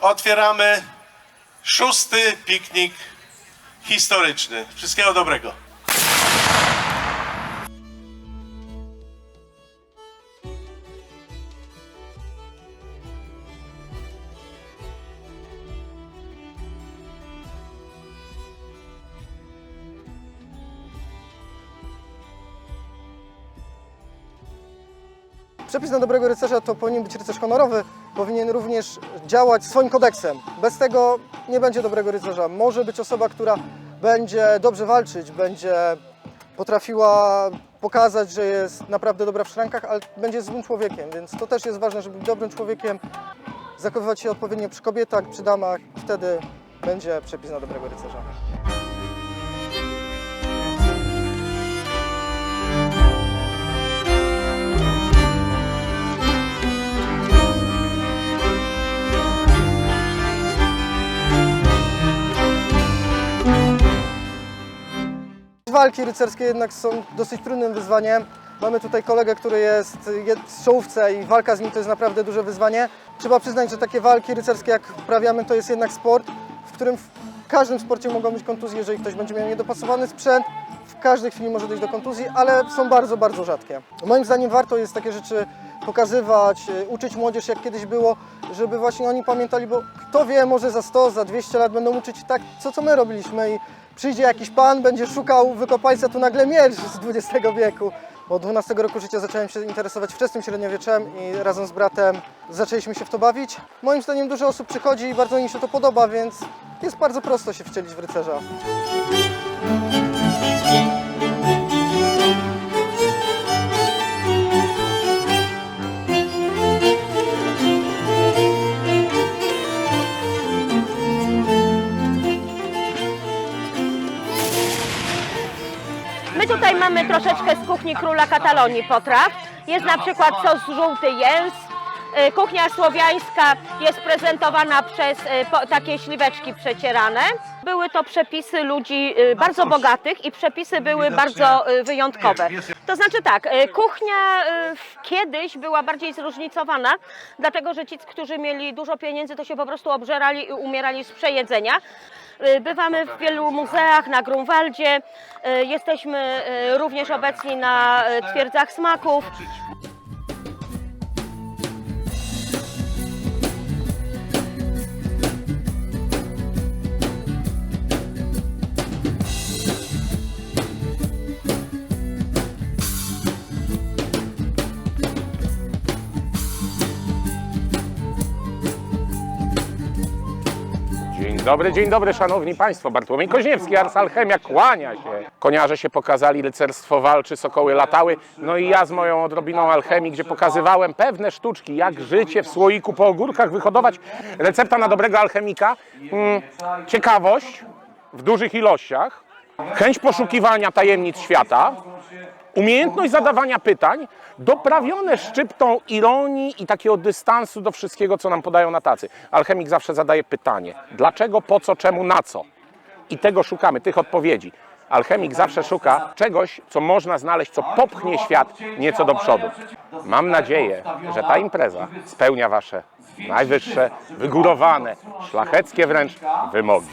otwieramy szósty piknik historyczny. Wszystkiego dobrego. Przepis na dobrego rycerza to powinien być rycerz honorowy, powinien również działać swoim kodeksem. Bez tego nie będzie dobrego rycerza. Może być osoba, która będzie dobrze walczyć, będzie potrafiła pokazać, że jest naprawdę dobra w szrankach, ale będzie złym człowiekiem, więc to też jest ważne, żeby być dobrym człowiekiem, zachowywać się odpowiednio przy kobietach, przy damach, wtedy będzie przepis na dobrego rycerza. Walki rycerskie jednak są dosyć trudnym wyzwaniem. Mamy tutaj kolegę, który jest w czołówce i walka z nim to jest naprawdę duże wyzwanie. Trzeba przyznać, że takie walki rycerskie jak uprawiamy to jest jednak sport, w którym w każdym sporcie mogą być kontuzje, jeżeli ktoś będzie miał niedopasowany sprzęt. W każdej chwili może dojść do kontuzji, ale są bardzo, bardzo rzadkie. Moim zdaniem warto jest takie rzeczy pokazywać, y, uczyć młodzież jak kiedyś było, żeby właśnie oni pamiętali, bo kto wie, może za 100, za 200 lat będą uczyć tak, co, co my robiliśmy i przyjdzie jakiś pan, będzie szukał wykopalca, tu nagle miecz z XX wieku. Od 12 roku życia zacząłem się interesować wczesnym średniowieczem i razem z bratem zaczęliśmy się w to bawić. Moim zdaniem dużo osób przychodzi i bardzo im się to podoba, więc jest bardzo prosto się wcielić w rycerza. My tutaj mamy troszeczkę z kuchni króla Katalonii potraw. Jest na przykład sos żółty jęs. Y, Kuchnia słowiańska jest prezentowana przez y, takie śliweczki przecierane. Były to przepisy ludzi y, bardzo bogatych i przepisy były bardzo wyjątkowe. To znaczy tak, kuchnia kiedyś była bardziej zróżnicowana, dlatego że ci, którzy mieli dużo pieniędzy, to się po prostu obżerali i umierali z przejedzenia. Y, Bywamy w wielu muzeach, na Grunwaldzie, y, jesteśmy y, również obecni na twierdzach smaków. Dobry, dzień dobry, szanowni państwo. Bartłomiej Koźniewski, Ars Alchemia, kłania się. Koniarze się pokazali, rycerstwo walczy, sokoły latały. No i ja z moją odrobiną alchemii, gdzie pokazywałem pewne sztuczki, jak życie w słoiku po ogórkach wyhodować. Recepta na dobrego alchemika. Mm, ciekawość w dużych ilościach, chęć poszukiwania tajemnic świata, umiejętność zadawania pytań, doprawione szczyptą ironii i takiego dystansu do wszystkiego, co nam podają na tacy. Alchemik zawsze zadaje pytanie: dlaczego, po co, czemu, na co? I tego szukamy, tych odpowiedzi. Alchemik zawsze szuka czegoś, co można znaleźć, co popchnie świat nieco do przodu. Mam nadzieję, że ta impreza spełnia Wasze najwyższe, wygórowane, szlacheckie wręcz wymogi.